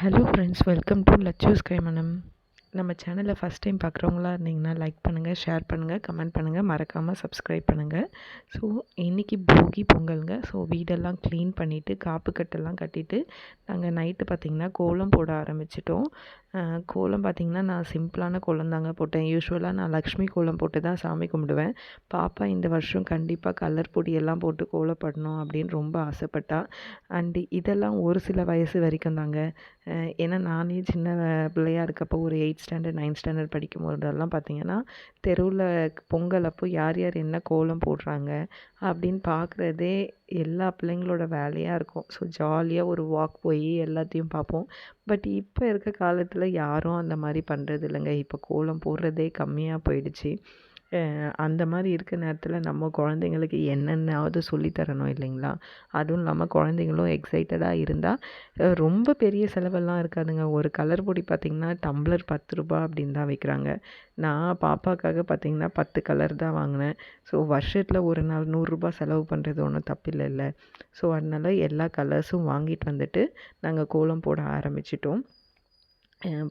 Hello friends welcome to லச்சூஸ் கைமனம் நம்ம சேனலில் ஃபஸ்ட் டைம் பார்க்குறவங்களா இருந்தீங்கன்னா லைக் பண்ணுங்கள் ஷேர் பண்ணுங்கள் கமெண்ட் பண்ணுங்கள் மறக்காமல் சப்ஸ்கிரைப் பண்ணுங்கள் ஸோ இன்றைக்கி போகி பொங்கலுங்க. ஸோ வீடெல்லாம் க்ளீன் பண்ணிவிட்டு காப்பு கட்டெல்லாம் கட்டிட்டு நாங்கள் நைட்டு பார்த்திங்கன்னா கோலம் போட ஆரம்பிச்சிட்டோம். கோலம் பார்த்திங்கன்னா நான் சிம்பிளான கோலம் தாங்க போட்டேன். யூஸ்வலாக நான் லக்ஷ்மி கோலம் போட்டு தான் சாமி கும்பிடுவேன். பாப்பா இந்த வருஷம் கண்டிப்பாக கலர் பொடியெல்லாம் போட்டு கோலப்படணும் அப்படின்னு ரொம்ப ஆசைப்பட்டா. அண்டு இதெல்லாம் ஒரு சில வயசு வரைக்கும் தாங்க. ஏன்னா நானே சின்ன பிள்ளையாக இருக்கப்போ ஒரு எயிட் ஸ்டாண்டர்ட் நைன்த் ஸ்டாண்டர்ட் படிக்கும் போதெல்லாம் பார்த்திங்கன்னா தெருவில் பொங்கல் அப்போ யார் யார் என்ன கோலம் போடுறாங்க அப்படின்னு பார்க்குறதே எல்லா பிள்ளைங்களோட வேலையாக இருக்கும். ஸோ ஜாலியாக ஒரு வாக் போய் எல்லாத்தையும் பார்ப்போம் பட் இப்போ இருக்க காலத்தில் யாரும் அந்த மாதிரி பண்ணுறது இல்லைங்க. இப்போ கோலம் போடுறதே கம்மியாக போயிடுச்சு. அந்த மாதிரி இருக்க நேரத்தில் நம்ம குழந்தைங்களுக்கு என்னென்னாவது சொல்லி தரணும் இல்லைங்களா? அதுவும் இல்லாமல் குழந்தைங்களும் எக்ஸைட்டடாக இருந்தால் ரொம்ப பெரிய செலவெல்லாம் இருக்காதுங்க. ஒரு கலர் பொடி பார்த்திங்கன்னா டம்ளர் பத்து ரூபா அப்படின்னு தான் விற்கிறாங்க நான் பாப்பாக்காக பார்த்திங்கன்னா பத்து கலர் தான் வாங்கினேன். ஸோ வருஷத்தில் ஒரு நாள் நூறுரூபா செலவு பண்ணுறது ஒன்றும் தப்பில்லைல்ல ஸோ அதனால் எல்லா கலர்ஸும் வாங்கிட்டு வந்துட்டு நாங்கள் கோலம் போட ஆரம்பிச்சிட்டோம்.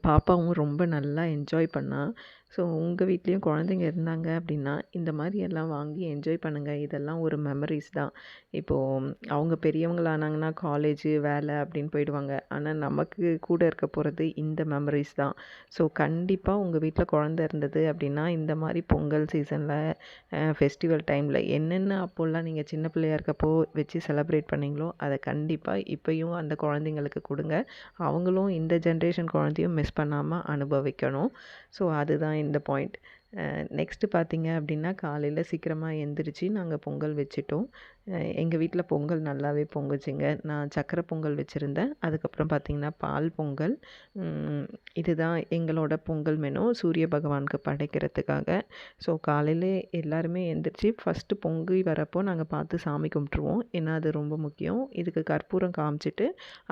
பாப்பாவும் ரொம்ப நல்லா என்ஜாய் பண்ணால் ஸோ உங்கள் வீட்லேயும் குழந்தைங்க இருந்தாங்க அப்படின்னா இந்த மாதிரி எல்லாம் வாங்கி என்ஜாய் பண்ணுங்கள் இதெல்லாம் ஒரு மெமரிஸ் தான். இப்போது அவங்க பெரியவங்களானாங்கன்னா காலேஜு வேலை அப்படின்னு போயிடுவாங்க. ஆனால் நமக்கு கூட இருக்க போகிறது இந்த மெமரிஸ் தான். ஸோ கண்டிப்பாக உங்கள் வீட்டில் குழந்த இருந்தது அப்படின்னா இந்த மாதிரி பொங்கல் சீசனில் ஃபெஸ்டிவல் டைமில் என்னென்ன அப்போல்லாம் நீங்கள் சின்ன பிள்ளையாக இருக்கப்போ வச்சு செலப்ரேட் பண்ணிங்களோ அதை கண்டிப்பாக இப்போயும் அந்த குழந்தைங்களுக்கு கொடுங்க. அவங்களும் இந்த ஜென்ரேஷன் குழந்தையும் மிஸ் பண்ணாமல் அனுபவிக்கணும். ஸோ அதுதான் இந்த பாயிண்ட் நெக்ஸ்ட்டு பார்த்திங்க அப்படின்னா காலையில் சீக்கிரமாக எந்திரிச்சு நாங்கள் பொங்கல் வச்சுட்டோம். எங்கள் வீட்டில் பொங்கல் நல்லாவே பொங்குச்சிங்க. நான் சக்கரை பொங்கல் வச்சுருந்தேன். அதுக்கப்புறம் பார்த்திங்கன்னா பால் பொங்கல் இதுதான் எங்களோட பொங்கல் மெனு. சூரிய பகவானுக்கு படைக்கிறதுக்காக. ஸோ காலையில் எல்லாருமே எந்திரிச்சு ஃபஸ்ட்டு பொங்கி வரப்போ நாங்கள் பார்த்து சாமி கும்பிட்ருவோம் ஏன்னா அது ரொம்ப முக்கியம். இதுக்கு கற்பூரம் காமிச்சிட்டு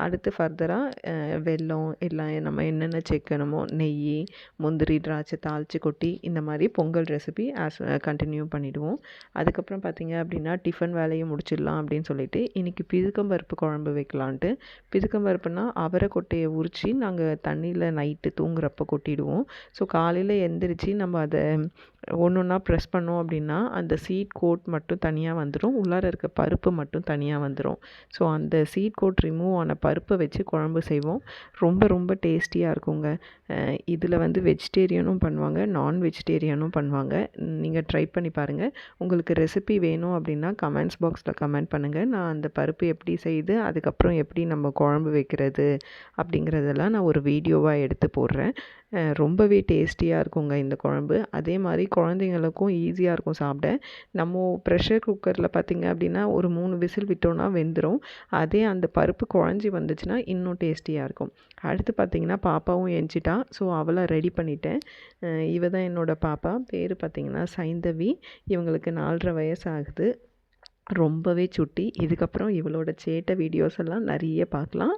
அடுத்து ஃபர்தராக வெல்லம் எல்லாம் நம்ம என்னென்ன சேர்க்கணுமோ நெய் முந்திரி திராட்சை தாளித்து கொட்டி இந்த மாதிரி பொங்கல் ரெசிபி ஆஸ் கண்டினியூ பண்ணிவிடுவோம் அதுக்கப்புறம் பார்த்திங்க அப்படின்னா டிஃபன் வேலையும் முடிச்சிடலாம் அப்படின்னு சொல்லிட்டு இன்றைக்கி பிதுக்கம்பருப்பு குழம்பு வைக்கலான்ட்டு. பிதுக்கம்பருப்புனா அவரை கொட்டையை உரித்து நாங்கள் தண்ணியில் நைட்டு தூங்குறப்போ கொட்டிடுவோம். ஸோ காலையில் எந்திரிச்சு நம்ம அதை ஒன்று ஒன்றா ப்ரெஸ் பண்ணோம் அப்படின்னா அந்த சீட் கோட் மட்டும் தனியாக வந்துடும் உள்ளார இருக்க பருப்பு மட்டும் தனியாக வந்துடும் ஸோ அந்த சீட் கோட் ரிமூவ் ஆன பருப்பை வச்சு குழம்பு செய்வோம். ரொம்ப ரொம்ப டேஸ்டியாக இருக்குங்க. இதில் வந்து வெஜிடேரியனும் பண்ணுவாங்க நான் வெஜிடேரியனும் பண்ணுவாங்க. நீங்கள் ட்ரை பண்ணி பாருங்கள் உங்களுக்கு ரெசிபி வேணும் அப்படின்னா கமெண்ட்ஸ் பாக்ஸ் பாக்ஸில் கமெண்ட் பண்ணுங்கள் நான் அந்த பருப்பு எப்படி செய்து அதுக்கப்புறம் எப்படி நம்ம குழம்பு வைக்கிறது அப்படிங்கிறதெல்லாம் நான் ஒரு வீடியோவாக எடுத்து போடுறேன். ரொம்பவே டேஸ்டியாக இருக்குங்க இந்த குழம்பு. அதே மாதிரி குழந்தைங்களுக்கும் ஈஸியாக இருக்கும் சாப்பிட. நம்ம ப்ரெஷர் குக்கரில் பார்த்திங்க அப்படின்னா ஒரு மூணு விசில் விட்டோன்னா வெந்துடும் அதே அந்த பருப்பு குழஞ்சி வந்துச்சுன்னா இன்னும் டேஸ்டியாக இருக்கும். அடுத்து பார்த்திங்கன்னா பாப்பாவும் எஞ்சிட்டா ஸோ அவளை ரெடி பண்ணிட்டேன். இவ தான் என்னோடய பாப்பா. பேர் பார்த்திங்கன்னா சைந்தவி. இவங்களுக்கு நாலரை வயசு ஆகுது. ரொம்பவே சுட்டி. இதுக்கப்புறம் இவளோட சேட்டை வீடியோஸ் எல்லாம் நிறைய பார்க்கலாம்.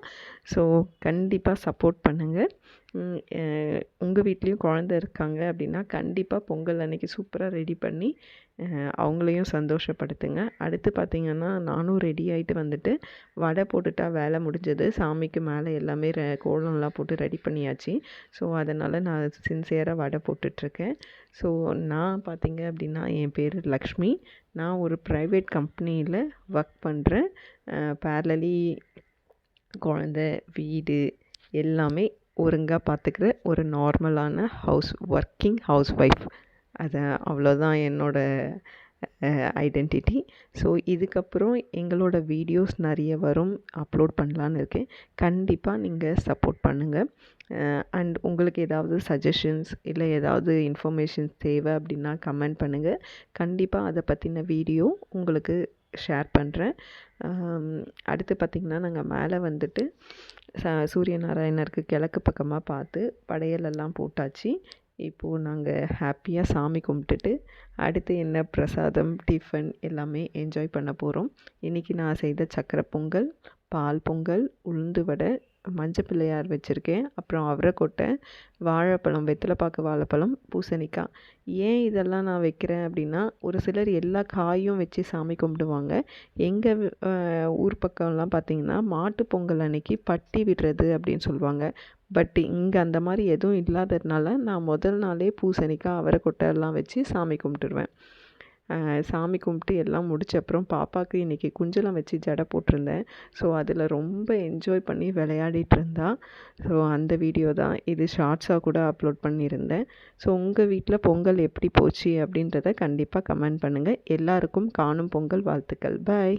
ஸோ கண்டிப்பாக சப்போர்ட் பண்ணுங்கள் உங்கள் வீட்லேயும் குழந்த இருக்காங்க அப்படின்னா கண்டிப்பாக பொங்கல் அன்னைக்கு சூப்பராக ரெடி பண்ணி அவங்களையும் சந்தோஷப்படுத்துங்க. அடுத்து பார்த்திங்கன்னா நானும் ரெடி ஆகிட்டு வந்துட்டு வடை போட்டுட்டா வேலை முடிஞ்சது. சாமிக்கு மேலே எல்லாமே ரெ கோலம்லாம் போட்டு ரெடி பண்ணியாச்சு. ஸோ அதனால் நான் சின்சியராக வடை போட்டுட்ருக்கேன். ஸோ நான் பார்த்திங்க அப்படின்னா என் பேர் லக்ஷ்மி. நான் ஒரு ப்ரைவேட் கம்பெனியில் ஒர்க் பண்ணுறேன் பேரலி குழந்த வீடு எல்லாமே ஒழுங்காக பார்த்துக்கிற ஒரு நார்மலான ஹவுஸ் ஒர்க்கிங் ஹவுஸ் ஒய்ஃப் அதை அவ்வளோதான் என்னோடய ஐடென்டிட்டி ஸோ இதுக்கப்புறம் எங்களோட வீடியோஸ் நிறைய வரும். அப்லோட் பண்ணலான்னு இருக்கேன். கண்டிப்பாக நீங்கள் சப்போர்ட் பண்ணுங்கள் அண்ட் உங்களுக்கு ஏதாவது சஜஷன்ஸ் இல்லை ஏதாவது இன்ஃபர்மேஷன்ஸ் தேவை அப்படின்னா கமெண்ட் பண்ணுங்கள் கண்டிப்பாக அதை பற்றின வீடியோ உங்களுக்கு ஷேர் பண்ணுறேன் அடுத்து பார்த்திங்கன்னா நாங்கள் மேலே வந்துட்டு ச சூரிய நாராயணருக்கு கிழக்கு பக்கமாக பார்த்து படையலெல்லாம் போட்டாச்சு. இப்போது நாங்கள் ஹாப்பியாக சாமி கும்பிட்டுட்டு அடுத்து என்ன பிரசாதம் டிஃபன் எல்லாமே என்ஜாய் பண்ண போகிறோம் இன்றைக்கி நான் செய்த சக்கரை பொங்கல் பால் பொங்கல் உளுந்து வடை மஞ்சள் பிள்ளையார் வச்சுருக்கேன். அப்புறம் அவரைக்கொட்டை வாழைப்பழம் வெத்தலைப்பாக்கு வாழைப்பழம் பூசணிக்காய். ஏன் இதெல்லாம் நான் வைக்கிறேன் அப்படின்னா ஒரு சிலர் எல்லா காயும் வச்சு சாமி கும்பிடுவாங்க. எங்கள் ஊர் பக்கம்லாம் பார்த்திங்கன்னா மாட்டு பொங்கல் அன்னைக்கு பட்டி விடுறது அப்படின்னு சொல்லுவாங்க. பட் இங்கே அந்த மாதிரி எதுவும் இல்லாததுனால நான் முதல் நாளே பூசணிக்காய் அவரைக்கொட்டை எல்லாம் வச்சு சாமி கும்பிட்டுருவேன். சாமி கும்பிட்டு எல்லாம் முடிச்ச அப்புறம் பாப்பாவுக்கு இன்றைக்கி குஞ்சலம் வச்சு ஜடை போட்டிருந்தேன். ஸோ அதில் ரொம்ப என்ஜாய் பண்ணி விளையாடிட்டு இருந்தா. ஸோ அந்த வீடியோ தான். இது ஷார்ட்ஸாக கூட அப்லோட் பண்ணியிருந்தேன். ஸோ உங்கள் வீட்டில் பொங்கல் எப்படி போச்சு அப்படின்றத கண்டிப்பாக கமெண்ட் பண்ணுங்கள் எல்லாருக்கும் காணும் பொங்கல் வாழ்த்துக்கள். பாய்